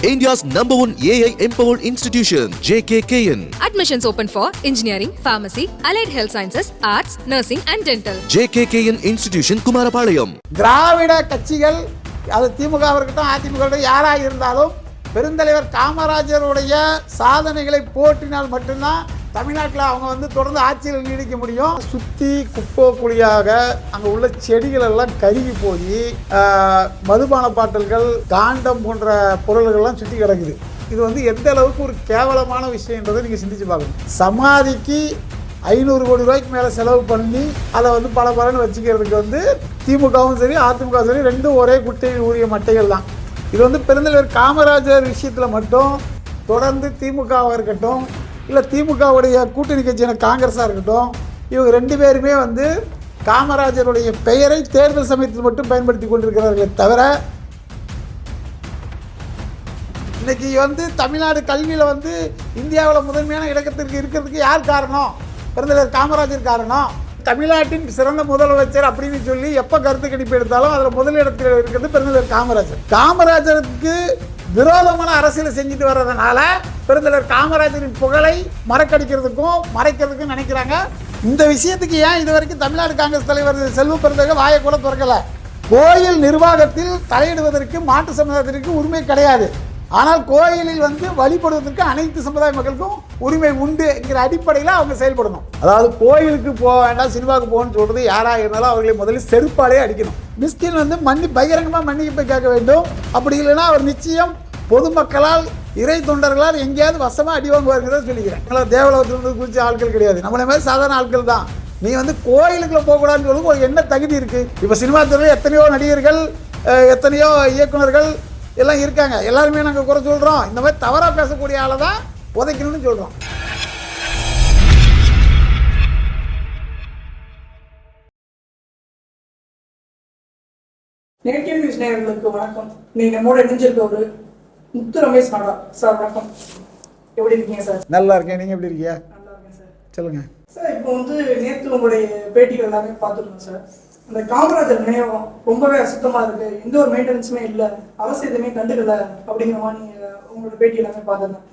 India's number one AI empowered institution, JKKN. Admissions open for engineering, pharmacy, allied health sciences, arts, nursing, and dental. JKKN Institution, Kumarapalayam. திராவிட கட்சிகள் அது திமுக இருக்கட்டும் அதிமுக யாராக இருந்தாலும் பெருந்தலைவர் காமராஜருடைய சாதனைகளை போற்றினால் மட்டும்தான் தமிழ்நாட்டில் அவங்க வந்து தொடர்ந்து ஆட்சியில் நீடிக்க முடியும். சுற்றி குப்பை குழியாக அங்கே உள்ள செடிகள் எல்லாம் கருகி போய் மதுபான பாட்டில்கள் காண்டம் போன்ற பொருள்கள்லாம் சுற்றி கிடக்குது. இது வந்து எந்த அளவுக்கு ஒரு கேவலமான விஷயன்றதை நீங்கள் சிந்திச்சு பார்க்கணும். சமாதிக்கு ஐநூறு கோடி ரூபாய்க்கு மேலே செலவு பண்ணி அதை வந்து பல பலன்னு வச்சுக்கிறதுக்கு வந்து திமுகவும் சரி அதிமுகவும் சரி ரெண்டும் ஒரே குட்டையில் ஊறிய மட்டைகள் தான். இது வந்து பெருந்தலைவர் காமராஜர் விஷயத்தில் மட்டும் தொடர்ந்து திமுகவாக இருக்கட்டும் இல்லை திமுகவுடைய கூட்டணி கட்சியான காங்கிரஸாக இருக்கட்டும் இவங்க ரெண்டு பேருமே வந்து காமராஜருடைய பெயரை தேர்தல் சமயத்தில் மட்டும் பயன்படுத்தி கொண்டிருக்கிறார்களே தவிர இன்னைக்கு வந்து தமிழ்நாடு கல்வியில் வந்து இந்தியாவில் முதன்மையான இடத்திற்கு இருக்கிறதுக்கு யார் காரணம்? பெருந்தலைவர் காமராஜர் காரணம். தமிழ்நாட்டின் சிறந்த முதலமைச்சர் அப்படின்னு சொல்லி எப்போ கருத்து கணிப்பு எடுத்தாலும் அதில் முதலிடத்தில் இருக்கிறது பெருந்தலைவர் காமராஜர். காமராஜருக்கு விரோதமான அரசியலை செஞ்சுட்டு வர்றதுனால பெருந்தலைவர் காமராஜரின் புகழை மறக்கடிக்கிறதுக்கும் மறைக்கிறதுக்கும் நினைக்கிறாங்க. இந்த விஷயத்துக்கு ஏன் இது வரைக்கும் தமிழ்நாடு காங்கிரஸ் தலைவர் செல்வ பெருந்தகை வாயை கூட திறக்கலை? கோயில் நிர்வாகத்தில் தலையிடுவதற்கு மாட்டு சமுதாயத்திற்கு உரிமை கிடையாது. ஆனால் கோயிலில் வந்து வழிபடுவதற்கு அனைத்து சமுதாய மக்களுக்கும் உரிமை உண்டு என்கிற அடிப்படையில் அவங்க செயல்படணும். அதாவது கோயிலுக்கு போக வேண்டாம் சினிமாவுக்கு போகணும்னு சொல்றது யாராக இருந்தாலும் அவர்களை முதலில் செருப்பாலே அடிக்கணும். மிஸ்கின் வந்து மன்னி பகிரங்கமாக மன்னிப்பு கேட்க வேண்டும். அப்படி இல்லைன்னா அவர் நிச்சயம் பொதுமக்களால் இறை தொண்டர்களால் எங்கேயாவது வசமாக அடி வாங்குவாருங்கிறத சொல்லிக்கிறேன். நம்மள தேவலோகத்திலிருந்து குறித்த ஆட்கள் கிடையாது. நம்மளை மாதிரி சாதாரண ஆட்கள் தான். நீ வந்து கோயிலுக்குள்ளே போகக்கூடாதுன்னு சொல்லுங்க ஒரு என்ன தகுதி இருக்குது இப்போ சினிமா துறையில் எத்தனையோ நடிகர்கள் எத்தனையோ இயக்குனர்கள் எல்லாம் இருக்காங்க. எல்லாருமே நாங்கள் குறை சொல்கிறோம் இந்த மாதிரி தவறாக பேசக்கூடிய ஆளை தான் உதைக்கணும்னு சொல்கிறோம் நெகட்டிவ் நியூஸ் நேயர்களுக்கு வணக்கம். நீங்க நம்மோட இணைஞ்சிருக்க ஒரு முத்து ரமேஷ் நாடா சார் வணக்கம். எப்படி இருக்கீங்க சார்? நல்லா இருக்கேன். நீங்கள் எப்படி இருக்கீங்க? நல்லா இருக்கேன் சார். சொல்லுங்கள் சார் இப்போ வந்து நேற்று உங்களுடைய பேட்டிகள் எல்லாமே பார்த்துருக்கோம் சார். அந்த காமராஜர் நினைவகம் ரொம்பவே அசுத்தமா இருக்கு. எந்த ஒரு மெயின்டெனன்ஸுமே இல்லை. அரசு எதுவுமே கண்டுக்கல அப்படிங்கிற மாதிரி நீங்க உங்களோட பேட்டி எல்லாமே பார்த்துருந்தேன்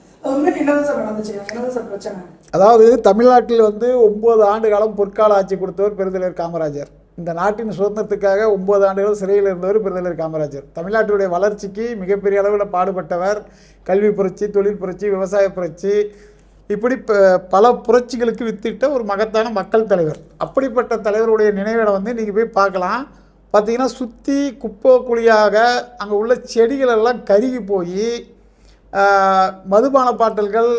அதாவது தமிழ்நாட்டில் வந்து ஒன்பது ஆண்டு காலம் பொற்கால ஆட்சி கொடுத்தவர் பெருந்தலைவர் காமராஜர். இந்த நாட்டின் சுதந்திரத்துக்காக ஒம்பது ஆண்டுகள் சிறையில் இருந்தவர் பெருந்தலைவர் காமராஜர். தமிழ்நாட்டுடைய வளர்ச்சிக்கு மிகப்பெரிய அளவில் பாடுபட்டவர் கல்வி புரட்சி தொழில் புரட்சி விவசாய புரட்சி. இப்படி ப- பல புரட்சிகளுக்கு வித்திட்ட ஒரு மகத்தான மக்கள் தலைவர். அப்படிப்பட்ட தலைவருடைய நினைவிடம் வந்து நீங்கள் போய் பார்க்கலாம். பார்த்தீங்கன்னா சுற்றி குப்பை குழியாக அங்கே உள்ள செடிகள் எல்லாம் கருகி போய் மதுபான பாட்டல்கள்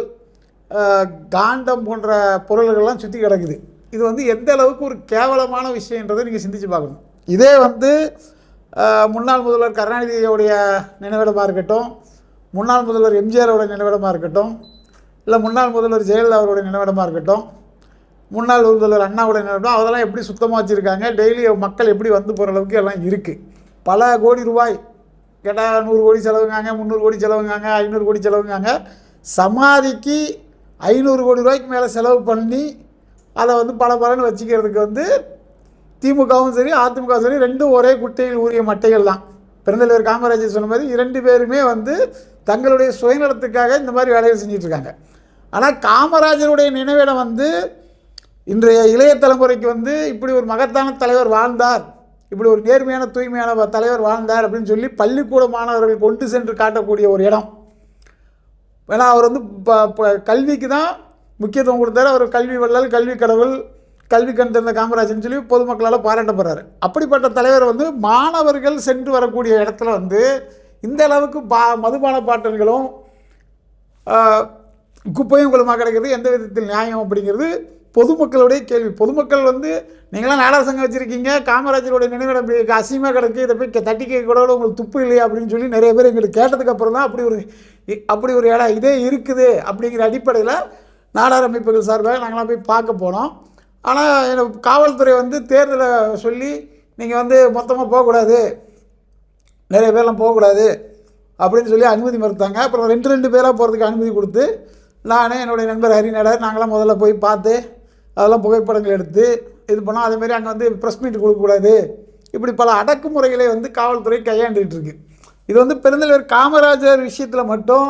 காண்டம் போன்ற பொருள்கள்லாம் சுற்றி கிடக்குது. இது வந்து எந்த அளவுக்கு ஒரு கேவலமான விஷயன்றதை நீங்கள் சிந்திச்சு பார்க்கணும். இதே வந்து முன்னாள் முதல்வர் கருணாநிதியோடைய நினைவிடமாக இருக்கட்டும் முன்னாள் முதல்வர் எம்ஜிஆரோட நினைவிடமாக இருக்கட்டும் இல்லை முன்னாள் முதல்வர் ஜெயலலிதா அவருடைய நினைவிடமாக இருக்கட்டும் முன்னாள் முதல்வர் அண்ணாவுடைய நினைவிடம் அதெல்லாம் எப்படி சுத்தமாக வச்சுருக்காங்க டெய்லி மக்கள் எப்படி வந்து போகிற அளவுக்கு எல்லாம் இருக்குது பல கோடி ரூபாய் கேட்டால் நூறு கோடி செலவுங்காங்க முந்நூறு கோடி செலவுங்காங்க ஐநூறு கோடி செலவுங்காங்க சமாதிக்கு ஐநூறு கோடி ரூபாய்க்கு மேலே செலவு பண்ணி அதை வந்து பல பலன்னு வச்சுக்கிறதுக்கு வந்து திமுகவும் சரி அதிமுகவும் சரி ரெண்டும் ஒரே குட்டையில் ஊறிய மட்டைகள் தான். பெருந்தலைவர் காமராஜர் சொன்ன மாதிரி இரண்டு பேருமே வந்து தங்களுடைய சுயநலத்துக்காக இந்த மாதிரி வேலைகள் செஞ்சிட்ருக்காங்க. ஆனால் காமராஜருடைய நினைவிடம் வந்து இன்றைய இளைய தலைமுறைக்கு வந்து இப்படி ஒரு மகத்தான தலைவர் வாழ்ந்தார் இப்படி ஒரு நேர்மையான தூய்மையான வ- தலைவர் வாழ்ந்தார் அப்படின்னு சொல்லி பள்ளிக்கூட மாணவர்கள் கொண்டு சென்று காட்டக்கூடிய ஒரு இடம். ஏன்னா அவர் வந்து இப்போ கல்விக்கு தான் முக்கியத்துவம் கொடுத்தாரு. அவர் கல்வி வள்ளல் கல்வி கடவுள் கல்வி கண் திறந்த காமராஜர்னு சொல்லி பொதுமக்களால் பாராட்டப்படுறாரு அப்படிப்பட்ட தலைவர் வந்து மாணவர்கள் சென்று வரக்கூடிய இடத்துல வந்து இந்த அளவுக்கு பா மதுபான பாட்டல்களும் குப்பையும் குளமாக கிடைக்கிறது எந்த விதத்தில் நியாயம் அப்படிங்கிறது பொதுமக்களுடைய கேள்வி. பொதுமக்கள் வந்து நீங்களாம் நாடக சங்கம் வச்சுருக்கீங்க காமராஜருடைய நினைவிடம் இப்படி அசிங்கமாக கிடக்கு இதை போய் தட்டி கேட்க கூட உங்களுக்கு துப்பு இல்லையா அப்படின்னு சொல்லி நிறைய பேர் எங்களுக்கு கேட்டதுக்கப்புறம் தான் அப்படி ஒரு இ- அப்படி ஒரு இடம் இதே இருக்குது அப்படிங்கிற அடிப்படையில் நாடார் அமைப்புகள் சார்பாக நாங்களாம் போய் பார்க்க போனோம் ஆனால் எனக்கு காவல்துறை வந்து தேர்தலை சொல்லி நீங்கள் வந்து மொத்தமாக போகக்கூடாது. நிறைய பேர்லாம் போகக்கூடாது. அப்படின்னு சொல்லி அனுமதி மறுத்தாங்க. அப்புறம் ரெண்டு ரெண்டு பேராக போகிறதுக்கு அனுமதி கொடுத்து நான் என்னுடைய நண்பர் ஹரிநடர் நாங்களாம் முதல்ல போய் பார்த்து அதெல்லாம் புகைப்படங்கள் எடுத்து இது பண்ணோம். அதேமாரி அங்கே வந்து ப்ரெஸ் மீட் கொடுக்கக்கூடாது. இப்படி பல அடக்குமுறைகளை வந்து காவல்துறை கையாண்டுகிட்டு இருக்கு இது வந்து பெருந்தலைவர் காமராஜர் விஷயத்தில் மட்டும்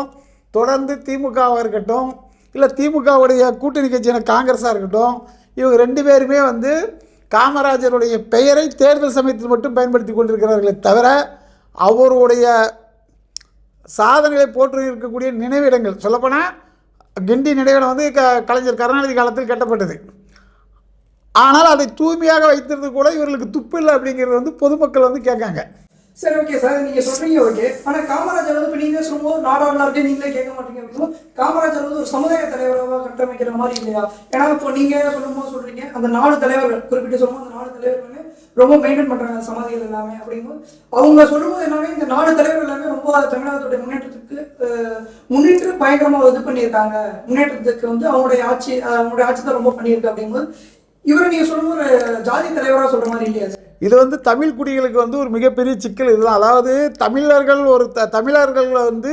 தொடர்ந்து திமுகவாக இருக்கட்டும் இல்லை திமுகவுடைய கூட்டணி கட்சியான காங்கிரஸாக இருக்கட்டும் இவங்க ரெண்டு பேருமே வந்து காமராஜருடைய பெயரை தேர்தல் சமயத்தில் மட்டும் பயன்படுத்தி கொண்டிருக்கிறார்களே தவிர அவருடைய சாதனைகளை போற்றி இருக்கக்கூடிய நினைவிடங்கள் சொல்லப்போனால் கிண்டி நினைவிடம் வந்து க கலைஞர் கருணாநிதி காலத்தில் கட்டப்பட்டது. ஆனால் அதை தூய்மையாக வைத்திருந்தது கூட இவர்களுக்கு துப்பு இல்லை அப்படிங்கிறது வந்து பொதுமக்கள் வந்து கேட்காங்க. சரி ஓகே சார் நீங்க சொல்றீங்க ஓகே ஆனா காமராஜர் வந்து இப்ப நீங்க சொல்லும்போது நாடாளுமன்ற நீங்களே கேட்க மாட்டீங்க அப்படின்னா காமராஜர் வந்து ஒரு சமுதாய தலைவராக கட்டமைக்கிற மாதிரி இல்லையா? ஏன்னா இப்போ நீங்க சொல்லும்போது சொல்றீங்க அந்த நாலு தலைவர்கள் குறிப்பிட்டு சொல்லும்போது அந்த நாலு தலைவர்கள் ரொம்ப மெயின்டைன் பண்றாங்க சமாதிகள் எல்லாமே அப்படிங்கும்போது அவங்க சொல்லும்போது எல்லாமே இந்த நாலு தலைவர்கள் எல்லாமே ரொம்ப தமிழ்நாட்டுடைய முன்னேற்றத்துக்கு முன்னேற்ற பயங்கரமா இது பண்ணியிருக்காங்க. முன்னேற்றத்துக்கு வந்து அவங்களுடைய ஆட்சி அவங்களுடைய ஆட்சி தான் ரொம்ப பண்ணியிருக்கு அப்படிங்கும்போது இவரை நீங்க சொல்லும் ஒரு ஜாதி தலைவரா சொல்ற மாதிரி இல்லையா? இது வந்து தமிழ் குடிகளுக்கு வந்து ஒரு மிகப்பெரிய சிக்கல் இதுதான். அதாவது தமிழர்கள் ஒரு த தமிழர்கள் வந்து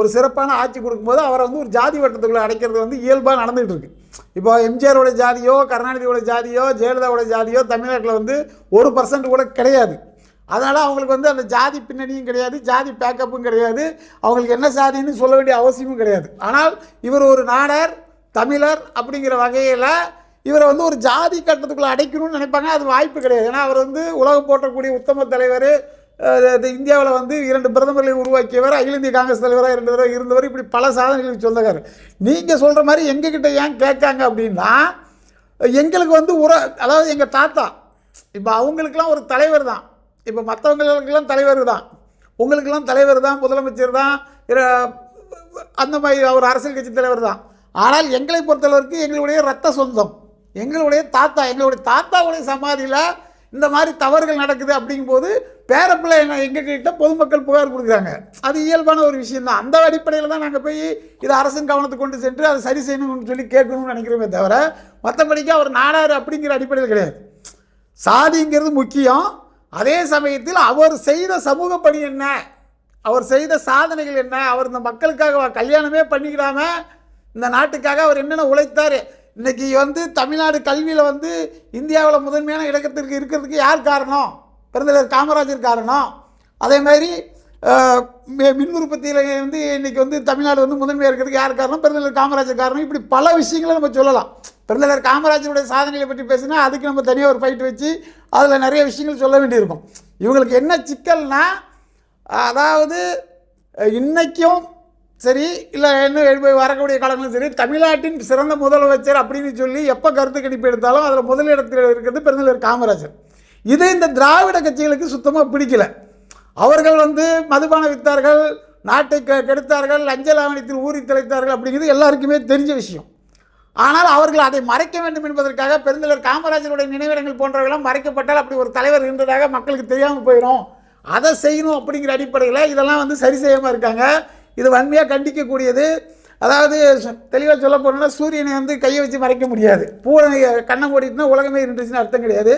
ஒரு சிறப்பான ஆட்சி கொடுக்கும்போது அவரை வந்து ஒரு ஜாதி வட்டத்துக்குள்ளே அடைக்கிறது வந்து இயல்பாக நடந்துகிட்டு இருக்கு. இப்போ எம்ஜிஆரோட ஜாதியோ கருணாநிதியோட ஜாதியோ ஜெயலலிதாவோட ஜாதியோ தமிழ்நாட்டில் வந்து ஒரு பர்சன்ட் கூட கிடையாது. அதனால் அவங்களுக்கு வந்து அந்த ஜாதி பின்னணியும் கிடையாது ஜாதி பேக்கப்பும் கிடையாது. அவங்களுக்கு என்ன ஜாதின்னு சொல்ல வேண்டிய அவசியமும் கிடையாது. ஆனால் இவர் ஒரு நாடர் தமிழர் அப்படிங்கிற வகையில் இவரை வந்து ஒரு ஜாதி கட்டத்துக்குள்ளே அடைக்கணும்னு நினைப்பாங்க. அது வாய்ப்பு கிடையாது. ஏன்னா அவர் வந்து உலகம் போற்றக்கூடிய உத்தம தலைவர் இந்தியாவில் வந்து இரண்டு பிரதமர்களை உருவாக்கியவர் அகில இந்திய காங்கிரஸ் தலைவராக இரண்டு தடவை இருந்தவர். இப்படி பல சாதனைகளுக்கு சொந்தக்கார் நீங்கள் சொல்கிற மாதிரி எங்ககிட்ட ஏன் கேட்காங்க அப்படின்னா எங்களுக்கு வந்து உற அதாவது எங்கள் தாத்தா இப்போ அவங்களுக்கெல்லாம் ஒரு தலைவர் தான். இப்போ மற்றவங்களுக்கெல்லாம் தலைவர் தான். உங்களுக்கெல்லாம் தலைவர் தான் முதலமைச்சர் தான் அந்த மாதிரி அவர் அரசியல் கட்சி தலைவர் தான். ஆனால் எங்களை பொறுத்தளவுக்கு எங்களுடைய ரத்த சொந்தம். எங்களுடைய தாத்தா எங்களுடைய தாத்தாவுடைய சமாதியில் இந்த மாதிரி தவறுகள் நடக்குது அப்படிங்கும்போது பேரப்பிள்ளை என்ன எங்ககிட்ட பொதுமக்கள் புகார் கொடுக்குறாங்க. அது இயல்பான ஒரு விஷயம்தான். அந்த அடிப்படையில் தான் நாங்கள் போய் இதை அரசின் கவனத்துக்கு கொண்டு சென்று அதை சரி செய்யணும்னு சொல்லி கேட்கணும்னு நினைக்கிறோமே தவிர மற்றபடிக்கு அவர் நாடார் அப்படிங்கிற அடிப்படையில் கிடையாது. சாதிங்கிறது முக்கியம். அதே சமயத்தில் அவர் செய்த சமூக பணி என்ன? அவர் செய்த சாதனைகள் என்ன? அவர் இந்த மக்களுக்காக கல்யாணமே பண்ணிக்கிடாமல் இந்த நாட்டுக்காக அவர் என்னென்ன உழைத்தார்? இன்னைக்கு வந்து தமிழ்நாடு கல்வியில் வந்து இந்தியாவில் முதன்மையான இடக்கத்திற்கு இருக்கிறதுக்கு யார் காரணம்? பெருந்தலைவர் காமராஜர் காரணம். அதே மாதிரி மின் உற்பத்தியில் வந்து இன்றைக்கி வந்து தமிழ்நாடு வந்து முதன்மையாக இருக்கிறதுக்கு யார் காரணம்? பெருந்தலைவர் காமராஜர் காரணம். இப்படி பல விஷயங்களை நம்ம சொல்லலாம். பெருந்தலைவர் காமராஜருடைய சாதனைகளை பற்றி பேசினா அதுக்கு நம்ம தனியாக ஒரு ஃபைட் வச்சு அதில் நிறைய விஷயங்கள் சொல்ல வேண்டியிருக்கும். இவங்களுக்கு என்ன சிக்கல்னால் அதாவது இன்றைக்கும் சரி இல்லை இன்னும் எழுபது வரக்கூடிய காலங்களும் சரி தமிழ்நாட்டின் சிறந்த முதலமைச்சர் அப்படின்னு சொல்லி எப்போ கருத்து கணிப்பு எடுத்தாலும் அதில் முதலிடத்தில் இருக்கிறது பெருந்தலைவர் காமராஜர். இது இந்த திராவிட கட்சிகளுக்கு சுத்தமாக பிடிக்கல. அவர்கள் வந்து மதுபான வித்தார்கள் நாட்டை கெடுத்தார்கள் லஞ்ச லாவணியத்தில் ஊறி திளைத்தார்கள் அப்படிங்கிறது எல்லாருக்குமே தெரிஞ்ச விஷயம். ஆனால் அவர்கள் அதை மறைக்க வேண்டும் என்பதற்காக பெருந்தலைவர் காமராஜருடைய நினைவிடங்கள் போன்றவையெல்லாம் மறைக்கப்பட்டால் அப்படி ஒரு தலைவர் இருந்ததாக மக்களுக்கு தெரியாமல் போயிடும் அதை செய்யணும் அப்படிங்கிற அடிப்படையில் இதெல்லாம் வந்து சரி செய்யாமல் இருக்காங்க. இது வன்மையாக கண்டிக்கக்கூடியது. அதாவது தெளிவாக சொல்ல போனோம்னா சூரியனை வந்து கையை வச்சு மறைக்க முடியாது. பூனை கண்ணை மூடிட்டுனா உலகமே இருந்துச்சுன்னு அர்த்தம் கிடையாது.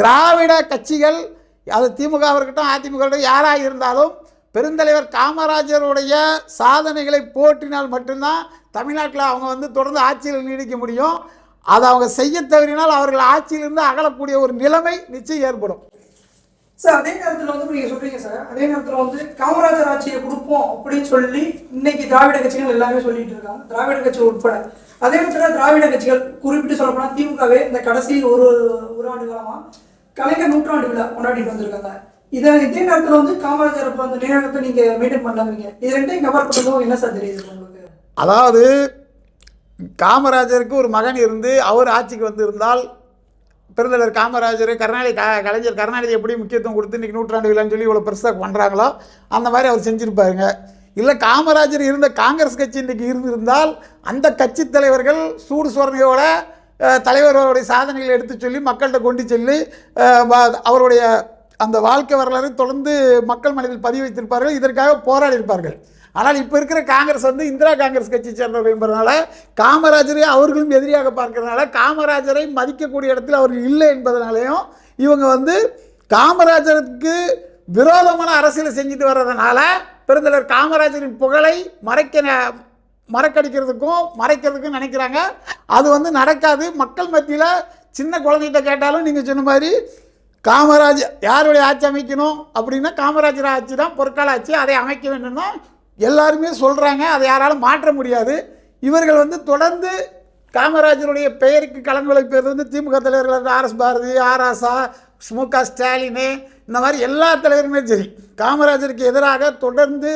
திராவிட கட்சிகள் அது திமுகவாக இருக்கட்டும் அதிமுக யாராக இருந்தாலும் பெருந்தலைவர் காமராஜருடைய சாதனைகளை போற்றினால் மட்டும்தான் தமிழ்நாட்டில் அவங்க வந்து தொடர்ந்து ஆட்சியில் நீடிக்க முடியும். அதை அவங்க செய்ய தவறினால் அவர்கள் ஆட்சியிலிருந்து அகலக்கூடிய ஒரு நிலைமை நிச்சயம் ஏற்படும். சார் அதே நேரத்தில் வந்து நீங்கள் சொல்றீங்க சார். அதே நேரத்தில் வந்து காமராஜர் ஆட்சியை கொடுப்போம் அப்படின்னு சொல்லி இன்னைக்கு திராவிட கட்சிகள் எல்லாமே சொல்லிட்டு இருக்காங்க. திராவிட கட்சி உட்பட. அதே நேரத்தில் திராவிட கட்சிகள் குறிப்பிட்டு சொல்லப்போனால் திமுகவே இந்த கடைசி ஒரு ஒரு ஆண்டு காலமாக கலைஞர் நூற்றாண்டு விழா கொண்டாடிட்டு வந்திருக்காங்க. இதை இதே நேரத்தில் வந்து காமராஜர் இப்போ அந்த நினைவகத்தை நீங்கள் மெயின்டைன் பண்ணாதீங்க. இது ரெண்டையும் கவர் பண்ணணும் என்ன சார் தெரியுது உங்களுக்கு? அதாவது காமராஜருக்கு ஒரு மகன் இருந்து அவர் ஆட்சிக்கு வந்திருந்தால் பெருந்தலைவர் காமராஜர் கருணாநிதி க கலைஞர் கருணாநிதி எப்படி முக்கியத்துவம் கொடுத்து இன்றைக்கி நூற்றாண்டு விழான்னு சொல்லி இவ்வளோ பெருசாக பண்ணுறாங்களோ அந்த மாதிரி அவர் செஞ்சுருப்பாருங்க. இல்லை காமராஜர் இருந்த காங்கிரஸ் கட்சி இன்றைக்கி இருந்திருந்தால் அந்த கட்சி தலைவர்கள் சூடு சோரணையோட தலைவர்களுடைய சாதனைகளை எடுத்து சொல்லி மக்கள்கிட்ட கொண்டு சொல்லி அவருடைய அந்த வாழ்க்கை வரலாறு தொடர்ந்து மக்கள் மனதில் பதிவு வைத்திருப்பார்கள் இதற்காக போராடி இருப்பார்கள் ஆனால் இப்போ இருக்கிற காங்கிரஸ் வந்து இந்திரா காங்கிரஸ் கட்சி சேர்ந்தவர்கள் என்பதனால காமராஜரை அவர்களும் எதிரியாக பார்க்கறதுனால காமராஜரை மதிக்கக்கூடிய இடத்தில் அவர்கள் இல்லை என்பதனாலையும் இவங்க வந்து காமராஜருக்கு விரோதமான அரசியலை செஞ்சுட்டு வர்றதுனால பெருந்தலைவர் காமராஜரின் புகழை மறைக்க ந- மறக்கடிக்கிறதுக்கும் மறைக்கிறதுக்கும் நினைக்கிறாங்க. அது வந்து நடக்காது. மக்கள் மத்தியில் சின்ன குழந்தைகிட்ட கேட்டாலும் நீங்கள் சொன்ன மாதிரி காமராஜ் யாருடைய ஆட்சி அமைக்கணும் அப்படின்னா காமராஜர் ஆட்சி தான் பொற்கால ஆட்சி. அதை அமைக்க வேண்டும்னா எல்லாருமே சொல்கிறாங்க அதை யாராலும் மாற்ற முடியாது. இவர்கள் வந்து தொடர்ந்து காமராஜருடைய பெயருக்கு கலந்து பேர் வந்து திமுக தலைவர்கள் ஆர்எஸ் பாரதி ஆர் ஆசா மு க ஸ்டாலினு இந்த மாதிரி எல்லா தலைவருமே சரி. காமராஜருக்கு எதிராக தொடர்ந்து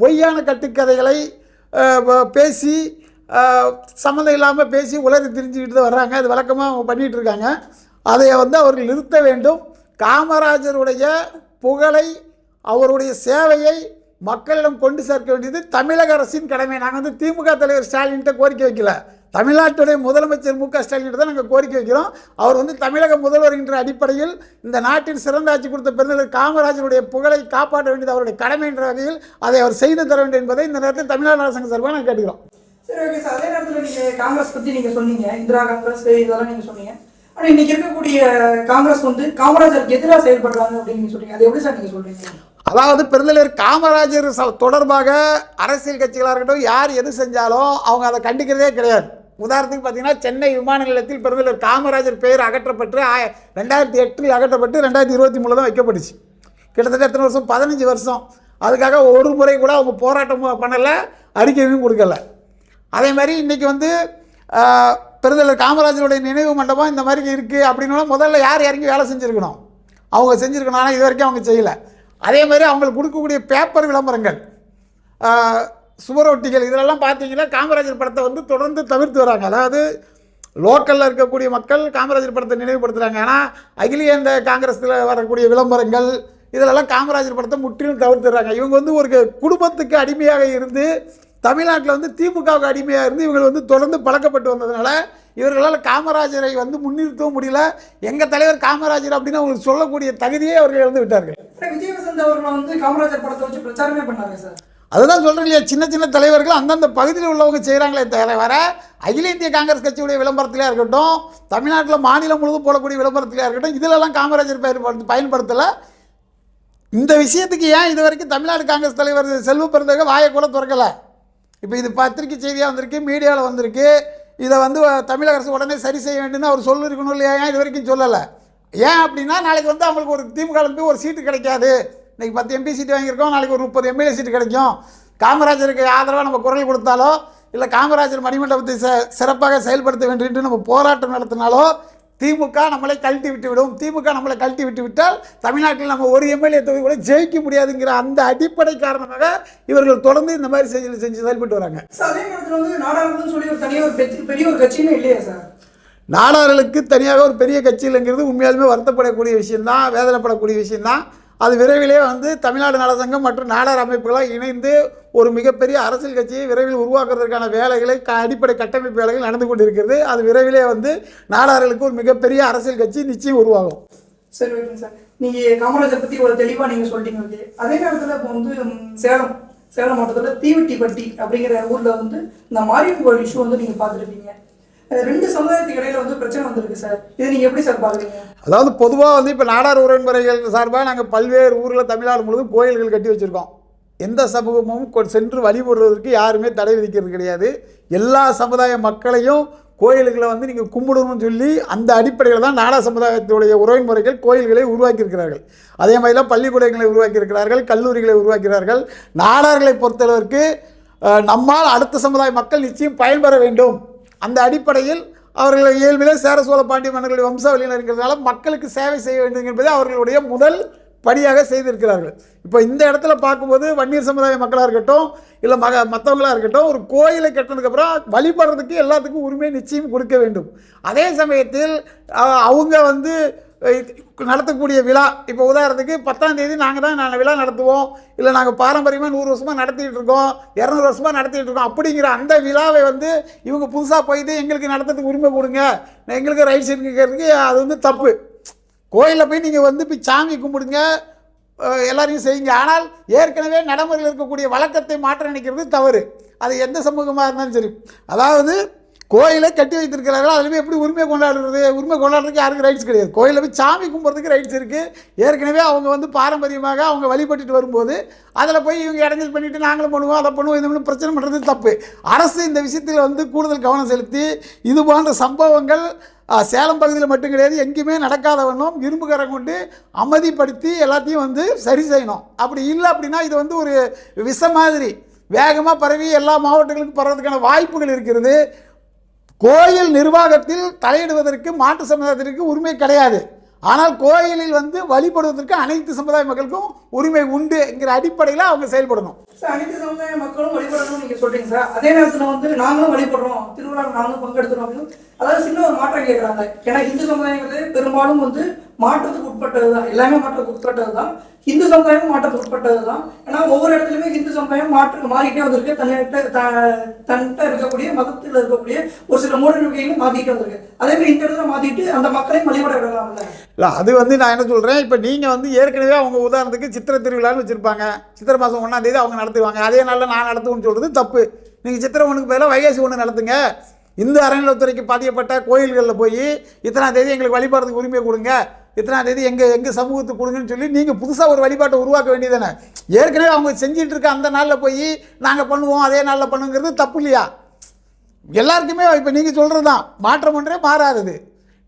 பொய்யான கட்டுக்கதைகளை பேசி சம்மந்தம் இல்லாமல் பேசி உலகை திரிஞ்சுக்கிட்டு தான் வர்றாங்க. அது வழக்கமாக அவங்க பண்ணிகிட்டு இருக்காங்க. அதை வந்து அவர்கள் நிறுத்த வேண்டும். காமராஜருடைய புகழை அவருடைய சேவையை மக்களிடம் கொண்டு சேர்க்க வேண்டியது தமிழக அரசின் கடமை. நாங்கள் வந்து திமுக தலைவர் ஸ்டாலின்கிட்ட கோரிக்கை வைக்கல. தமிழ்நாட்டுடைய முதலமைச்சர் மு க ஸ்டாலின் தான் நாங்கள் கோரிக்கை வைக்கிறோம். அவர் வந்து தமிழக முதல்வர் என்ற அடிப்படையில் இந்த நாட்டின் சிறந்த ஆட்சி கொடுத்த பெருந்தலைவர் காமராஜருடைய புகழை காப்பாற்ற வேண்டியது அவருடைய கடமை என்ற வகையில் அதை அவர் செய்து தர வேண்டும் என்பதை இந்த நேரத்தில் தமிழ்நாடு அரசாங்க சார்பாக நாங்கள் கேட்டுக்கிறோம். சரி ஓகே சார் அதே நேரத்தில் நீங்கள் காங்கிரஸ் பற்றி நீங்கள் சொன்னீங்க. இந்திரா காங்கிரஸ் இதெல்லாம் நீங்கள் சொன்னீங்க. ஆனால் இன்னைக்கு இருக்கக்கூடிய காங்கிரஸ் வந்து காமராஜருக்கு எதிராக செயல்படுறாங்க அப்படின்னு நீங்கள் சொல்றீங்க. அதை எப்படி சார் நீங்கள் சொல்றீங்க? அதாவது பெருந்தலைவர் காமராஜர் ச- தொடர்பாக அரசியல் கட்சிகளாக இருக்கட்டும் யார் எது செஞ்சாலும் அவங்க அதை கண்டிக்கிறதே கிடையாது. உதாரணத்துக்கு பார்த்தீங்கன்னா சென்னை விமான நிலையத்தில் பெருந்தலைவர் காமராஜர் பெயர் அகற்றப்பட்டு ரெண்டாயிரத்தி எட்டில் அகற்றப்பட்டு ரெண்டாயிரத்தி இருபத்தி மூணில் தான் வைக்கப்பட்டுச்சு. கிட்டத்தட்ட எத்தனை வருஷம்? பதினஞ்சு வருஷம். அதுக்காக ஒரு முறை கூட அவங்க போராட்டம் பண்ணலை அறிக்கையும் கொடுக்கல. அதே மாதிரி இன்றைக்கி வந்து பெருந்தலைவர் காமராஜருடைய நினைவு மண்டபம் இந்த மாதிரி இருக்குது அப்படின்னா முதல்ல யார் இறங்கி வேலை செஞ்சுருக்கணும்? அவங்க செஞ்சுருக்கணும். ஆனால் இது வரைக்கும் அவங்க செய்யலை. அதே மாதிரி அவங்களுக்கு கொடுக்கக்கூடிய பேப்பர் விளம்பரங்கள். சுவரொட்டிகள் இதெல்லாம் பார்த்தீங்கன்னா காமராஜர் படத்தை வந்து தொடர்ந்து தவிர்த்து வராங்க. அதாவது லோக்கலில் இருக்கக்கூடிய மக்கள் காமராஜர் படத்தை நினைவுபடுத்துகிறாங்க ஆனால் அகில இந்த காங்கிரஸில் வரக்கூடிய விளம்பரங்கள் இதிலெல்லாம் காமராஜர் படத்தை முற்றிலும் தவிர்த்துறாங்க இவங்க வந்து ஒரு குடும்பத்துக்கு அடிமையாக இருந்து தமிழ்நாட்டில் வந்து திமுகவுக்கு அடிமையாக இருந்து இவங்க வந்து தொடர்ந்து பழக்கப்பட்டு வந்ததுனால இவர்களால் காமராஜரை வந்து முன்னிறுத்தவும் முடியல. எங்கள் தலைவர் காமராஜர் அப்படின்னு அவங்களுக்கு சொல்லக்கூடிய தகுதியை அவர்கள் இழந்து விட்டார்கள். சார் விஜய் வசந்த் அவர்கள் வந்து காமராஜர் படத்தை வச்சு பிரச்சாரமே பண்ணாரு சார். அதுதான் சொல்கிறேன் இல்லையா சின்ன சின்ன தலைவர்கள் அந்தந்த பகுதியில் உள்ளவங்க செய்கிறாங்களே தவிர அகில இந்திய காங்கிரஸ் கட்சியுடைய விளம்பரத்திலே இருக்கட்டும் தமிழ்நாட்டில் மாநிலம் முழுவதும் போடக்கூடிய விளம்பரத்திலே இருக்கட்டும் இதிலெல்லாம் காமராஜர் பெயர் படுத்து- பயன்படுத்தலை. இந்த விஷயத்துக்கு ஏன் இது வரைக்கும் தமிழ்நாடு காங்கிரஸ் தலைவர் செல்வ பிறந்தக வாயை கூட திறக்கலை? இப்போ இது பத்திரிக்கை செய்தியாக வந்திருக்கு மீடியாவில் வந்திருக்கு. இதை வந்து தமிழக அரசு உடனே சரி செய்ய வேண்டும்னு அவர் சொல்லியிருக்கணும் இல்லையா? ஏன் இது வரைக்கும் சொல்லலை? ஏன் அப்படின்னா நாளைக்கு வந்து அவங்களுக்கு ஒரு திமுக போய் ஒரு சீட்டு கிடைக்காது. இன்றைக்கி பத்து எம்பி சீட்டு வாங்கியிருக்கோம் நாளைக்கு ஒரு முப்பது எம்எல்ஏ சீட்டு கிடைக்கும். காமராஜருக்கு ஆதரவாக நம்ம குரல் கொடுத்தாலோ இல்லை காமராஜர் மணிமண்டபத்தை ச சிறப்பாக செயல்படுத்த வேண்டும் என்று நம்ம போராட்டம் நடத்தினாலோ திமுக நம்மளை கழட்டி விட்டு விடும். திமுக நம்மளை கழட்டி விட்டு விட்டால் தமிழ்நாட்டில் நம்ம ஒரு எம்எல்ஏ தொகுதி கூட ஜெயிக்க முடியாதுங்கிற அந்த அடிப்படை காரணமாக இவர்கள் தொடர்ந்து இந்த மாதிரி செஞ்சு செஞ்சு செயல்பட்டு வராங்க. நாடார்களுக்கு தனியாக ஒரு பெரிய கட்சி இல்லைங்கிறது உண்மையாலுமே வருத்தப்படக்கூடிய விஷயம்தான் வேதனைப்படக்கூடிய விஷயம்தான். அது விரைவிலே வந்து தமிழ்நாடு நலசங்கம் மற்றும் நாடார் அமைப்புகளாக இணைந்து ஒரு மிகப்பெரிய அரசியல் கட்சியை விரைவில் உருவாக்குறதுக்கான வேலைகளை க அடிப்படை கட்டமைப்பு வேலைகள் நடந்து கொண்டிருக்கிறது. அது விரைவிலே வந்து நாடார்களுக்கு ஒரு மிகப்பெரிய அரசியல் கட்சி நிச்சயம் உருவாகும். சரி ஓகேங்க சார் நீங்கள் காமராஜர் பற்றி ஒரு தெளிவாக நீங்கள் சொல்லிட்டீங்க அதே நேரத்தில் இப்போ வந்து சேலம் சேலம் மாவட்டத்தில் தீவட்டிப்பட்டி அப்படிங்கிற ஊரில் வந்து இந்த மாரியம்மன் கோயில் இஷ்யூ வந்து நீங்கள் பார்த்துருப்பீங்க. ரெண்டு சமுதாயத்துக்கு இடையில வந்து பிரச்சனை வந்திருக்கு சார். இதை நீங்க எப்படி சார் பாக்குறீங்க அதாவது பொதுவாக வந்து இப்போ நாடார் உறவுமுறைகள் சார்பாக நாங்கள் பல்வேறு ஊரில் தமிழ்நாடு முழுவதும் கோயில்கள் கட்டி வச்சுருக்கோம். எந்த சமூகமும் கொ- சென்று வழிபடுவதற்கு யாருமே தடை விதிக்கிறது கிடையாது. எல்லா சமுதாய மக்களையும் கோயில்களை வந்து நீங்கள் கும்பிடணும்னு சொல்லி அந்த அடிப்படையில் தான் நாடா சமுதாயத்துடைய உறவின்முறைகள் கோயில்களை உருவாக்கியிருக்கிறார்கள். அதே மாதிரி தான் பள்ளிக்கூடங்களை உருவாக்கியிருக்கிறார்கள் கல்லூரிகளை உருவாக்கிறார்கள் நாடார்களை பொறுத்தளவிற்கு நம்மால் அடுத்த சமுதாய மக்கள் நிச்சயம் பயன்பெற வேண்டும். அந்த அடிப்படையில் அவர்கள் இயல்பிலே சேர சோழ பாண்டிய மன்னர்களுடைய வம்சாவளியில் இருக்கிறதுனால மக்களுக்கு சேவை செய்ய வேண்டும் என்பது அவர்களுடைய முதல் படியாக செய்திருக்கிறார்கள். இப்போ இந்த இடத்துல பார்க்கும்போது வன்னியர் சமுதாய மக்களாக இருக்கட்டும் இல்லை மக மற்றவங்களாக இருக்கட்டும் ஒரு கோயிலை கட்டினதுக்கப்புறம் வழிபடுறதுக்கு எல்லாத்துக்கும் உரிமை நிச்சயம் கொடுக்க வேண்டும். அதே சமயத்தில் அவங்க வந்து நடத்தக்கூடிய விழா. இப்போ உதாரணத்துக்கு பத்தாம் தேதி நாங்கள் தான் நாங்கள் விழா நடத்துவோம். இல்லை நாங்கள் பாரம்பரியமாக நூறு வருஷமாக நடத்திட்டு இருக்கோம். இரநூறு வருஷமாக நடத்திட்டு இருக்கோம். அப்படிங்கிற அந்த விழாவை வந்து இவங்க புதுசாக போயிட்டு எங்களுக்கு நடத்துறதுக்கு உரிமை கொடுங்க. எங்களுக்கு ரைட்ஸ் இருக்கிறதுக்கு அது வந்து தப்பு. கோயிலில் போய் நீங்கள் வந்து போய் சாமி கும்பிடுங்க. எல்லாரையும் செய்யுங்க. ஆனால் ஏற்கனவே நடைமுறையில் இருக்கக்கூடிய வழக்கத்தை மாற்ற நினைக்கிறது தவறு. அது எந்த சமூகமாக இருந்தாலும் சரி. அதாவது கோயிலை கட்டி வைத்திருக்கிறார்கள் அதில் போய் எப்படி உரிமை கொண்டாடுறது? உரிமை கொண்டாடுறதுக்கு யாருக்கும் ரைட்ஸ் கிடையாது. கோயிலில் போய் சாமி கும்பிட்றதுக்கு ரைட்ஸ் இருக்குது ஏற்கனவே அவங்க வந்து பாரம்பரியமாக அவங்க வழிபட்டுட்டு வரும்போது அதில் போய் இவங்க இடைஞ்சல் பண்ணிவிட்டு நாங்களும் பண்ணுவோம் அதை பண்ணுவோம் இது மாதிரி பிரச்சனை பண்ணுறது தப்பு. அரசு இந்த விஷயத்தில் வந்து கூடுதல் கவனம் செலுத்தி இது போன்ற சம்பவங்கள் சேலம் பகுதியில் மட்டும் கிடையாது எங்கேயுமே நடக்காத வண்ணம் இரும்புக்கரை கொண்டு அமைதிப்படுத்தி எல்லாத்தையும் வந்து சரி செய்யணும். அப்படி இல்லை அப்படின்னா இது வந்து ஒரு விஷ மாதிரி. வேகமாக பரவி எல்லா மாவட்டங்களுக்கும் பரவதுக்கான வாய்ப்புகள் இருக்கிறது. கோயில் நிர்வாகத்தில் தலையிடுவதற்கு மாற்று சமுதாயத்திற்கு உரிமை கிடையாது. ஆனால் கோயிலில் வந்து வழிபடுவதற்கு அனைத்து சமுதாய மக்களுக்கும் உரிமை உண்டு என்கிற அடிப்படையில் அவங்க செயல்படணும். சார் அனைத்து சமுதாய மக்களும் வழிபடணும் நீங்க சொல்றீங்க சார். அதே நேரத்தில் வந்து நாங்களும் வழிபடுறோம். திருவிழா நாங்களும் பங்கெடுத்துறோம் அதாவது சின்ன ஒரு மாற்றம் கேட்கறாங்க ஏன்னா இந்து சமுதாயங்கிறது பெரும்பாலும் வந்து மாற்றத்துக்கு உட்பட்டது தான் எல்லாமே மாற்றத்துக்கு உட்பட்டது தான் இந்து சமுதாயம் மாற்றத்துக்கு உட்பட்டது தான் ஏன்னா ஒவ்வொரு இடத்துலையுமே இந்து சமுதாயம் மாற்று மாறிட்டே வந்திருக்கு. தன்னிட்ட தன்கிட்ட இருக்கக்கூடிய மதத்தில் இருக்கக்கூடிய ஒரு சில மூட நம்பிக்கைகளும் மாத்திட்டு வந்திருக்கு. அதே மாதிரி இந்த இடத்துல மாத்திட்டு அந்த மக்களையும் வழிபட விடலாம் இல்லை? அது வந்து நான் என்ன சொல்கிறேன் இப்போ நீங்கள் வந்து ஏற்கனவே அவங்க உதாரணத்துக்கு சித்திரை திருவிழான்னு வச்சுருப்பாங்க. சித்திரை மாதம் ஒன்றாம் தேதி அவங்க நடத்துவாங்க. அதே நாளில் நான் நடத்துவேன்னு சொல்கிறது தப்பு. நீங்கள் சித்திரை ஒன்றுக்கு பதிலாக வைகாசி ஒன்று நடத்துங்க. இந்து அறநிலைத்துறைக்கு பாதிக்கப்பட்ட கோயில்களில் போய் இத்தனாம் தேதி எங்களுக்கு வழிபாடுறதுக்கு உரிமை கொடுங்க. இத்தனாம் தேதி எங்கள் எங்கள் சமூகத்துக்கு கொடுங்கன்னு சொல்லி நீங்கள் புதுசாக ஒரு வழிபாட்டை உருவாக்க வேண்டியதானே ஏற்கனவே அவங்க செஞ்சிட்டு இருக்க அந்த நாளில் போய் நாங்கள் பண்ணுவோம் அதே நாளில் பண்ணுங்கிறது தப்பு இல்லையா? எல்லாருக்குமே இப்போ நீங்கள் சொல்கிறது தான் மாற்றம் ஒன்றே மாறாதது.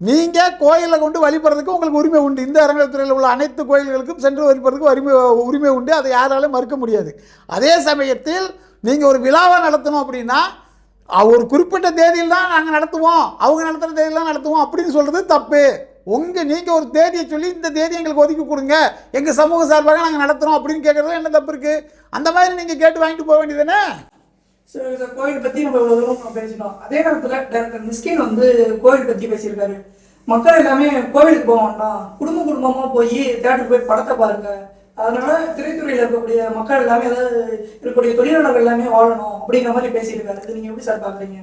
நீங்கள் கோயிலை கொண்டு வழிபடுறதுக்கு உங்களுக்கு உரிமை உண்டு. இந்த அறநிலையத்துறையில் உள்ள அனைத்து கோயில்களுக்கும் சென்று வழிபடுறதுக்கு உரிமை உரிமை உண்டு. அதை யாராலும் மறுக்க முடியாது. அதே சமயத்தில் நீங்கள் ஒரு விழாவை நடத்தணும் அப்படின்னா ஒரு குறிப்பிட்ட தேதியில் தான் நாங்கள் நடத்துவோம். அவங்க நடத்துகிற தேதியில் தான் நடத்துவோம். அப்படின்னு சொல்கிறது தப்பு. உங்கள் நீங்கள் ஒரு தேதியை சொல்லி இந்த தேதி எங்களுக்கு ஒதுக்கி கொடுங்க. எங்கள் சமூக சார்பாக நாங்கள் நடத்துகிறோம் அப்படின்னு கேட்குறதுல என்ன தப்பு இருக்குது அந்த மாதிரி நீங்கள் கேட்டு வாங்கிட்டு போக வேண்டியதுதானே சரி இந்த கோயில் பற்றி நம்ம இவ்வளோ தூரம் நம்ம பேசிட்டோம். அதே நேரத்தில் டேரக்டர் மிஸ்கின் வந்து கோயில் பற்றி பேசியிருக்காரு. மக்கள் எல்லாமே கோவிலுக்கு போக வேண்டாம். குடும்ப குடும்பமாக போய் தேட்டருக்கு போய் படத்தை பாருங்கள் அதனால திரைத்துறையில் இருக்கக்கூடிய மக்கள் எல்லாமே அதாவது இருக்கக்கூடிய தொழிலாளர்கள் எல்லாமே வாழணும் அப்படிங்கிற மாதிரி பேசியிருக்காரு. இது நீங்க எப்படி சார் பாக்குறீங்க?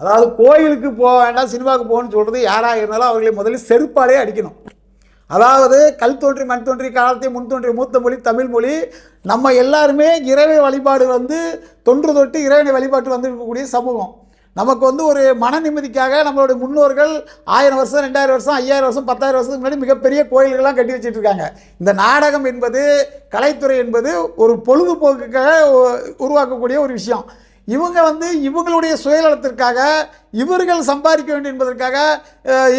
அதாவது கோயிலுக்கு போக வேண்டாம் சினிமாவுக்கு போகணும்னு சொல்கிறது யாராக இருந்தாலும் அவர்களை முதலில் செருப்பாலே அடிக்கணும். அதாவது கல் தோன்றி மண் தோன்றி காலத்தை முன் தோன்றி மூத்த மொழி தமிழ் மொழி நம்ம எல்லாருமே இறைவை வழிபாடு வந்து தொன்று தொட்டு இறைவனை வழிபாட்டு வந்திருக்கக்கூடிய சமூகம். நமக்கு வந்து ஒரு மன நிம்மதிக்காக நம்மளுடைய முன்னோர்கள் ஆயிரம் வருஷம் ரெண்டாயிரம் வருஷம் ஐயாயிரம் வருஷம் பத்தாயிரம் வருஷத்துக்கு முன்னாடி மிகப்பெரிய கோயில்கள்லாம் கட்டி வச்சிட்டு இருக்காங்க இந்த நாடகம் என்பது கலைத்துறை என்பது ஒரு பொழுதுபோக்குக்காக உருவாக்கக்கூடிய ஒரு விஷயம். இவங்க வந்து இவங்களுடைய சுயநலத்திற்காக இவர்கள் சம்பாதிக்க வேண்டும் என்பதற்காக அஹ்,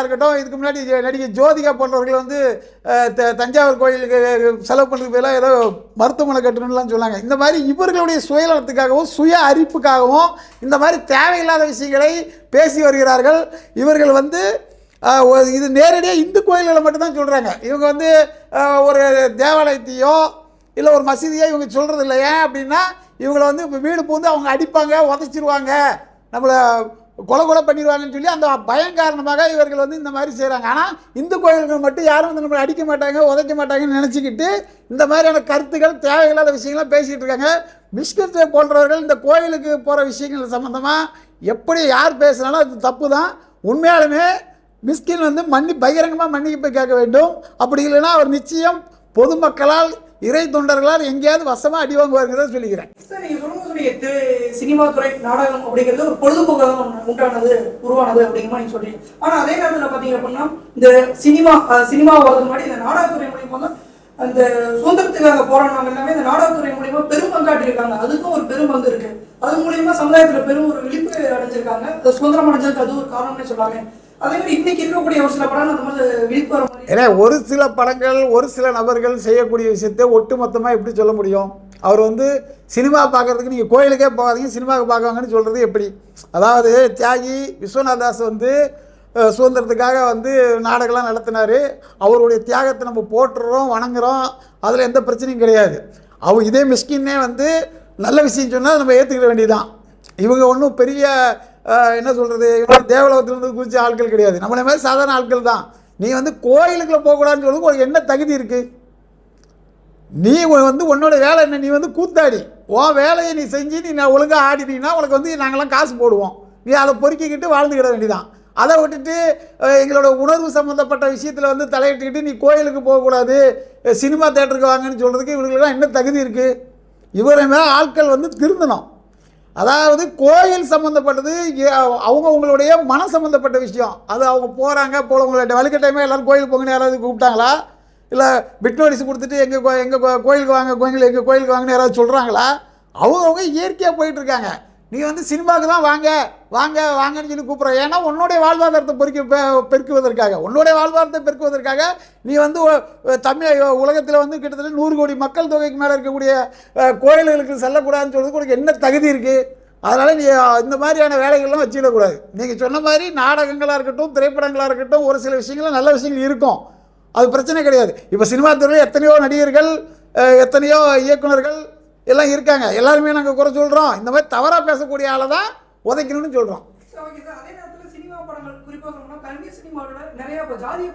இருக்கட்டும் இதுக்கு முன்னாடி நடிகை ஜோதிகா போன்றவர்கள் வந்து த- தஞ்சாவூர் கோயிலுக்கு செலவு பண்ணுறதுக்கு பதிலாக ஏதோ மருத்துவமனை கட்டணும்லாம் சொன்னாங்க. இந்த மாதிரி இவர்களுடைய சுயநலத்துக்காகவும் சுய அரிப்புக்காகவும் இந்த மாதிரி தேவையில்லாத விஷயங்களை பேசி வருகிறார்கள். இவர்கள் வந்து ஒரு- இது நேரடியாக இந்து கோயில்களை மட்டும்தான் சொல்கிறாங்க இவங்க வந்து ஒரு தேவாலயத்தையோ இல்லை ஒரு மசீதியோ இவங்க சொல்கிறது இல்லை ஏன் அப்படின்னா இவங்களை வந்து இப்போ வீடு பூந்து அவங்க அடிப்பாங்க உதச்சிருவாங்க. நம்மளை கொலை கொலை பண்ணிடுவாங்கன்னு சொல்லி அந்த பயம் காரணமாக இவர்கள் வந்து இந்த மாதிரி செய்கிறாங்க ஆனால் இந்து கோயில்கள் மட்டும் யாரும் வந்து நம்மளை அடிக்க மாட்டாங்க உதைக்க மாட்டாங்கன்னு நினச்சிக்கிட்டு இந்த மாதிரியான கருத்துக்கள் தேவையில்லாத விஷயங்கள்லாம் பேசிகிட்டு இருக்காங்க. பிஸ்கட் போன்றவர்கள் இந்த கோயிலுக்கு போகிற விஷயங்கள் சம்மந்தமாக எப்படி யார் பேசுனாலும் அது தப்பு தான் உண்மையாலுமே மிஸ்கின் வந்து மன்னி பகிரங்கமாக மன்னிப்பு கேட்க வேண்டும். அப்படி இல்லைன்னா அவர் நிச்சயம் பொதுமக்களால் இறை தொண்டர்களால் எங்கேயாவது வசமாக அடி வாங்குவாருங்கிறத சொல்லிக்கிறேன். சார் நீங்க சொல்லுங்க சினிமா துறை நாடகம் அப்படிங்கிறது ஒரு பொழுதுபோக்காக உண்டானது உருவானது அப்படிங்கிற மாதிரி சொல்றீங்க. ஆனா அதே நேரத்துல பார்த்தீங்க அப்படின்னா இந்த சினிமா சினிமா வரது முன்னாடி இந்த நாடகத்துறை மூலியமா தான் அந்த சுதந்திரத்துக்காக போராடினவங்க எல்லாமே இந்த நாடகத்துறை மூலியமா பெரும் பங்காற்றிருக்காங்க. அதுக்கும் ஒரு பெரும் பங்கு இருக்கு. அது மூலியமா சமுதாயத்துல பெரும் ஒரு விழிப்புணர்வு அடைஞ்சிருக்காங்க. சுதந்திரம் அடைஞ்சதுக்கு அது ஒரு காரணம்னு சொல்லாங்க ஏன்னா ஒரு சில படங்கள் ஒரு சில நபர்கள் செய்யக்கூடிய விஷயத்தை ஒட்டுமொத்தமாக எப்படி சொல்ல முடியும்? அவர் வந்து சினிமா பார்க்குறதுக்கு நீங்கள் கோயிலுக்கே போகாதீங்க சினிமாவுக்கு பார்க்குவாங்கன்னு சொல்கிறது எப்படி? அதாவது தியாகி விஸ்வநாத் தாஸ் வந்து சுதந்திரத்துக்காக வந்து நாடகம்லாம் நடத்தினார். அவருடைய தியாகத்தை நம்ம போட்டுறோம் வணங்குறோம். அதில் எந்த பிரச்சனையும் கிடையாது. அவர் இதே மிஸ்கின்னே வந்து நல்ல விஷயம் சொன்னால் நம்ம ஏற்றுக்கிற வேண்டியதுதான். இவங்க ஒன்றும் பெரிய என்ன சொல்கிறது இவங்க தேவலோகத்திலிருந்து குறித்த ஆட்கள் கிடையாது. நம்மளை மாதிரி சாதாரண ஆட்கள் தான். நீ வந்து கோயிலுக்குள்ளே போகக்கூடாதுன்னு சொல்லுறது உனக்கு என்ன தகுதி இருக்குது நீ வந்து உன்னோட வேலை என்ன? நீ வந்து கூத்தாடி. உன் வேலையை நீ செஞ்சு நீ நான் ஒழுங்காக ஆடினீங்கன்னா உனக்கு வந்து நாங்களாம் காசு போடுவோம். நீ அதை பொறுக்கிக்கிட்டு வாழ்ந்துக்கிட வேண்டியதான் அதை விட்டுட்டு எங்களோட உணர்வு சம்மந்தப்பட்ட விஷயத்தில் வந்து தலையிட்டுக்கிட்டு நீ கோயிலுக்கு போகக்கூடாது சினிமா தேட்டருக்கு வாங்கன்னு சொல்கிறதுக்கு இவங்களுக்குலாம் என்ன தகுதி இருக்குது இவரை மேலே ஆட்கள் வந்து திருந்தணும். அதாவது கோயில் சம்மந்தப்பட்டது அவங்க உங்களுடைய மன சம்மந்தப்பட்ட விஷயம். அது அவங்க போகிறாங்க போல உங்களை வலிக்க டைமே எல்லோரும் கோயிலுக்கு போங்கன்னு யாராவது கூப்பிட்டாங்களா? இல்லை பிட் நோட்டீஸ் கொடுத்துட்டு எங்கள் கோ எங்கள் கோயிலுக்கு வாங்க கோயில் எங்கள் கோயிலுக்கு வாங்கன்னு யாராவது சொல்கிறாங்களா அவங்கவுங்க இயற்கையாக போயிட்டுருக்காங்க நீ வந்து சினிமாவுக்கு தான் வாங்க வாங்க வாங்கன்னு சொல்லி கூப்பிட்ற. ஏன்னா உன்னுடைய வாழ்வாதாரத்தை பெருக்கி பெருக்குவதற்காக உன்னுடைய வாழ்வாதாரத்தை பெருக்குவதற்காக நீ வந்து தமிழ் உலகத்தில் வந்து கிட்டத்தட்ட நூறு கோடி மக்கள் தொகைக்கு மேலே இருக்கக்கூடிய கோயில்களுக்கு செல்லக்கூடாதுன்னு சொல்றதுக்கு உனக்கு என்ன தகுதி இருக்குது அதனால் நீ இந்த மாதிரியான வேலைகள்லாம் வச்சுக்கிடக்கூடாது நீங்கள் சொன்ன மாதிரி நாடகங்களாக இருக்கட்டும் திரைப்படங்களாக இருக்கட்டும் ஒரு சில விஷயங்கள் நல்ல விஷயங்கள் இருக்கும். அது பிரச்சனை கிடையாது. இப்போ சினிமா துறையில் எத்தனையோ நடிகர்கள் எத்தனையோ இயக்குனர்கள் எல்லாம் இருக்காங்க. எல்லாருமே நாங்கள் குறை சொல்கிறோம் இந்த மாதிரி தவறாக பேசக்கூடிய ஆளை தான் உதைக்கணும்னு சொல்கிறோம். அதே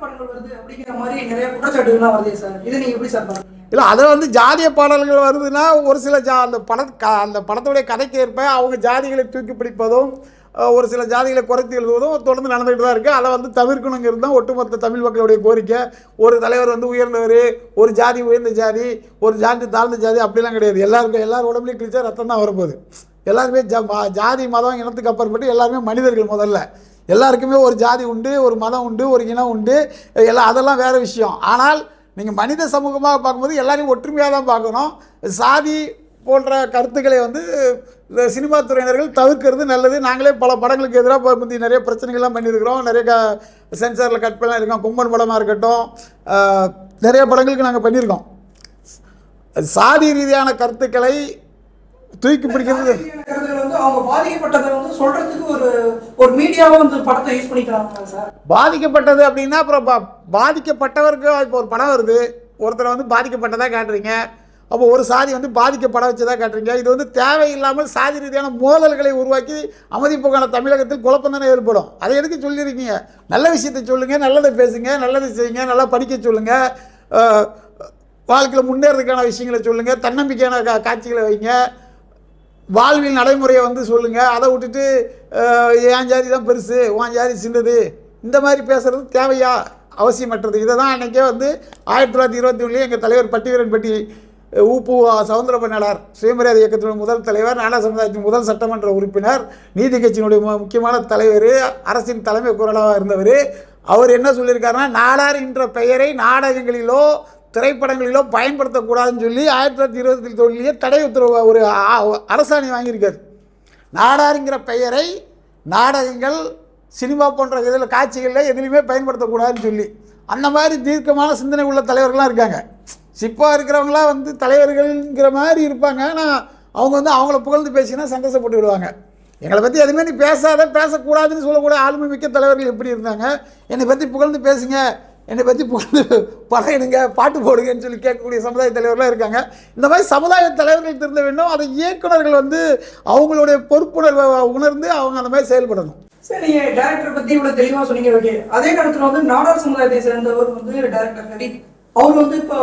இல்லை அதில் வந்து ஜாதிய பாடல்கள் வருதுன்னா ஒரு சில ஜா அந்த பட அந்த படத்துடைய கதைக்கு ஏற்ப அவங்க ஜாதிகளை தூக்கி பிடிப்பதும் ஒரு சில ஜாதிகளை குறைத்து எழுதுவதும் தொடர்ந்து நடந்துகிட்டு தான் இருக்குது அதை வந்து தவிர்க்கணுங்கிறது தான் ஒட்டுமொத்த தமிழ் மக்களுடைய கோரிக்கை. ஒரு தலைவர் வந்து உயர்ந்தவர் ஒரு ஜாதி உயர்ந்த ஜாதி ஒரு ஜாதி தாழ்ந்த ஜாதி அப்படிலாம் கிடையாது. எல்லாருக்கும் எல்லாரும் உடம்புலையும் கிழிச்சா ரத்தம் தான் வரப்போகுது. எல்லாருமே ஜா ம- ஜாதி மதம் இனத்துக்கு அப்புறப்பட்டு எல்லாருமே மனிதர்கள் முதல்ல. எல்லாருக்குமே ஒரு ஜாதி உண்டு ஒரு மதம் உண்டு ஒரு இனம் உண்டு. எல்லாம் அதெல்லாம் வேறு விஷயம். ஆனால் நீங்கள் மனித சமூகமாக பார்க்கும்போது எல்லாரையும் ஒற்றுமையாக தான் பார்க்கணும். சாதி போன்ற கருத்துக்களை வந்து இந்த சினிமா துறையினர்கள் தவிர்க்கிறது நல்லது. நாங்களே பல படங்களுக்கு எதிராக முந்தி நிறைய பிரச்சனைகள்லாம் பண்ணியிருக்கிறோம். நிறைய க சென்சாரில் கட் பண்ணலாம் இருக்கோம். கும்பன் படமாக இருக்கட்டும். நிறைய படங்களுக்கு நாங்கள் பண்ணியிருக்கோம். சாதி ரீதியான கருத்துக்களை தூக்கி பிடிக்கிறது பாதிக்கப்பட்டதை அப்படின்னா அப்புறம் பாதிக்கப்பட்டவருக்கு இப்போ ஒரு படம் வருது. ஒருத்தரை வந்து பாதிக்கப்பட்டதாக காட்டுறீங்க. அப்போ ஒரு சாதி வந்து பாதிக்கப்பட வச்சதாக காட்டுறீங்க. இது வந்து தேவையில்லாமல் சாதி ரீதியான மோதல்களை உருவாக்கி அமைதிப்புக்கான தமிழகத்தில் குழப்பம் தானே ஏற்படும். அதை எதுக்கு சொல்லியிருக்கீங்க? நல்ல விஷயத்தை சொல்லுங்கள் நல்லதை பேசுங்க நல்லதை செய்யுங்க நல்லா படிக்க சொல்லுங்கள் வாழ்க்கையில் முன்னேறதுக்கான விஷயங்களை சொல்லுங்கள் தன்னம்பிக்கையான கா காட்சிகளை வைங்க வாழ்வியல் நடைமுறையை வந்து சொல்லுங்கள் அதை விட்டுட்டு என் ஜாதி தான் பெருசு உன் ஜாதி சின்னது இந்த மாதிரி பேசுறது தேவையா? அவசியமற்றது. இதை தான் அன்றைக்கே வந்து ஆயிரத்தி தொள்ளாயிரத்தி இருபத்தி ஒன்றுலேயே எங்கள் தலைவர் பட்டிவீரன்பட்டி ஊப்பு சவுந்தர பண்ணாளர் சுயமரியாதை இயக்கத்தினுடைய முதல் தலைவர் நாடா சமுதாயத்தின் முதல் சட்டமன்ற உறுப்பினர் நீதி கட்சியினுடைய முக்கியமான தலைவர் அரசின் தலைமை குரலாக இருந்தவர். அவர் என்ன சொல்லியிருக்காருன்னா நாடார் என்ற பெயரை நாடகங்களிலோ திரைப்படங்களிலோ பயன்படுத்தக்கூடாதுன்னு சொல்லி ஆயிரத்தி தொள்ளாயிரத்தி இருபத்தி தொழிலே தடை உத்தரவு ஒரு அரசாணை வாங்கியிருக்காரு. நாடாருங்கிற பெயரை நாடகங்கள் சினிமா போன்ற இதில் காட்சிகளில் எதுலேயுமே பயன்படுத்தக்கூடாதுன்னு சொல்லி. அந்த மாதிரி தீர்க்கமான சிந்தனை உள்ள தலைவர்கள்லாம் இருக்காங்க. சிப்பாக இருக்கிறவங்களாம் வந்து தலைவர்கள்ங்கிற மாதிரி இருப்பாங்க. ஆனால் அவங்க வந்து அவங்கள புகழ்ந்து பேசினா சந்தோஷப்பட்டு விடுவாங்க. எங்களை பற்றி எதுவுமே நீ பேசாத பேசக்கூடாதுன்னு சொல்லக்கூடிய ஆளுமை மிக்க தலைவர்கள் எப்படி இருந்தாங்க? என்னை பற்றி புகழ்ந்து பேசுங்க. என்னை பற்றி புகழ்ந்து படம் பாட்டு போடுங்கன்னு சொல்லி கேட்கக்கூடிய சமுதாய தலைவர்களாக இருக்காங்க. இந்த மாதிரி சமுதாய தலைவர்கள் திருந்த வேண்டும். அதை இயக்குநர்கள் வந்து அவங்களுடைய பொறுப்புணர்வை உணர்ந்து அவங்க அந்த மாதிரி செயல்படணும். சரி நீங்க டேரக்டர் பத்தி இவ்வளவு தெளிவா சொன்னீங்க ஓகே. அதே நேரத்தில் வந்து நாடார் சமுதாயத்தை சேர்ந்தவர் வந்து டேரக்டர் ரவி அவர் வந்து இப்போ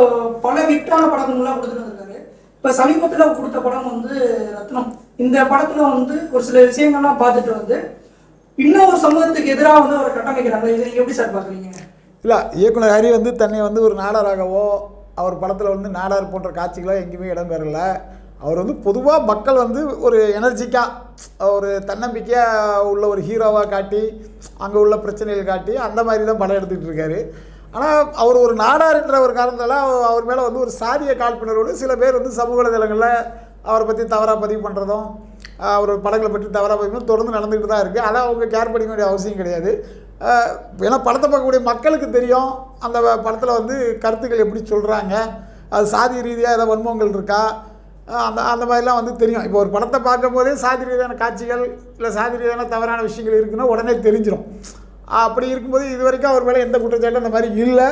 பல விட்டான படங்கள்லாம் கொடுத்துட்டு வந்திருக்காரு. இப்போ சமீபத்தில் கொடுத்த படம் வந்து ரத்னம். இந்த படத்தில் வந்து ஒரு சில விஷயங்கள்லாம் பார்த்துட்டு வந்து இன்னும் ஒரு சமூகத்துக்கு எதிராக வந்து அவர் கட்டமைக்கிறாங்க இதை எப்படி சார் பார்க்குறீங்க? இல்லை இயக்குனர் ஹரி வந்து தன்னை வந்து ஒரு நாடாராகவோ அவர் படத்தில் வந்து நாடார் போன்ற காட்சிகளோ எங்கேயுமே இடம்பெறல. அவர் வந்து பொதுவாக மக்கள் வந்து ஒரு எனர்ஜிக்காக ஒரு தன்னம்பிக்கையாக உள்ள ஒரு ஹீரோவாக காட்டி அங்கே உள்ள பிரச்சனைகள் காட்டி அந்த மாதிரி தான் படம் எடுத்துக்கிட்டு இருக்காரு. ஆனால் அவர் ஒரு நாடார் என்ற ஒரு காரணத்தால் அவ- அவர் மேலே வந்து ஒரு சாதிய காழ்ப்புணர்வோடு சில பேர் வந்து சமூக வலைதளங்களில் அவரை பற்றி தவறாக பதிவு பண்ணுறதும் அவர் படங்களை பற்றி தவறாக பதிவு தொடர்ந்து நடந்துக்கிட்டு தான் இருக்குது அதை அவங்க கேர் பண்ணிக்க வேண்டிய அவசியம் கிடையாது. ஏன்னா படத்தை பார்க்கக்கூடிய மக்களுக்கு தெரியும் அந்த படத்தில் வந்து கருத்துக்கள் எப்படி சொல்கிறாங்க அது சாதி ரீதியாக ஏதாவது வன்மங்கள் இருக்கா? அந்த அந்த மாதிரிலாம் வந்து தெரியும். இப்போ ஒரு படத்தை பார்க்கும்போதே சாதி ரீதியான காட்சிகள் இல்லை சாதி ரீதியான தவறான விஷயங்கள் இருக்குன்னா உடனே தெரிஞ்சிடும் அப்படி இருக்கும்போது இது வரைக்கும் அவர் மேலே எந்த குற்றச்சாட்டும் அந்த மாதிரி இல்லை.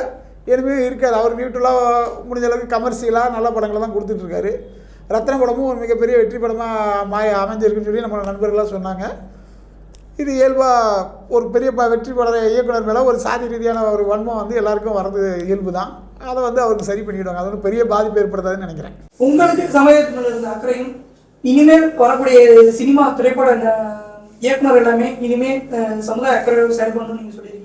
எதுவுமே இருக்காது. அவர் நியூட்ரலாக முடிஞ்ச அளவுக்கு கமர்ஷியலாக நல்ல படங்களை தான் கொடுத்துட்ருக்காரு ரத்ன படமும் ஒரு மிகப்பெரிய வெற்றி படமாக மாய அமைஞ்சிருக்குன்னு சொல்லி நம்ம நண்பர்களாக சொன்னாங்க. இது இயல்பாக ஒரு பெரிய ப வெற்றி பட இயக்குனர் மேலே ஒரு சாதி ரீதியான ஒரு வன்மம் வந்து எல்லாருக்கும் வர்றது இயல்பு தான். அதை வந்து அவருக்கு சரி பண்ணிவிடுவாங்க அது ஒன்றும் பெரிய பாதிப்பு ஏற்படுத்தாதுன்னு நினைக்கிறேன். உங்களுக்கு சமயத்தில் இருந்த அக்கறையும் இனிமேல் வரக்கூடிய சினிமா திரைப்பட இயக்குனர் எல்லாமே இனிமேல் அஹ், சமுதாய அக்கறையோடு செயல்படணும்னு நீங்க சொல்லியிருக்கீங்க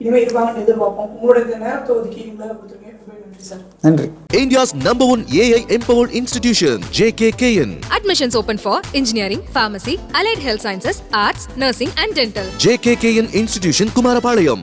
இனிமேல் இருப்பாங்கன்னு எதிர்பார்ப்போம் உங்களுடைய நேரத்தை ஒதுக்கி எங்களை கொடுத்துருங்க ரொம்ப நன்றி சார் நன்றி India's number one AI empowered institution, JKKN. Admissions open for engineering, pharmacy, allied health sciences, arts, nursing, and dental. JKKN Institution, Kumarapalayam.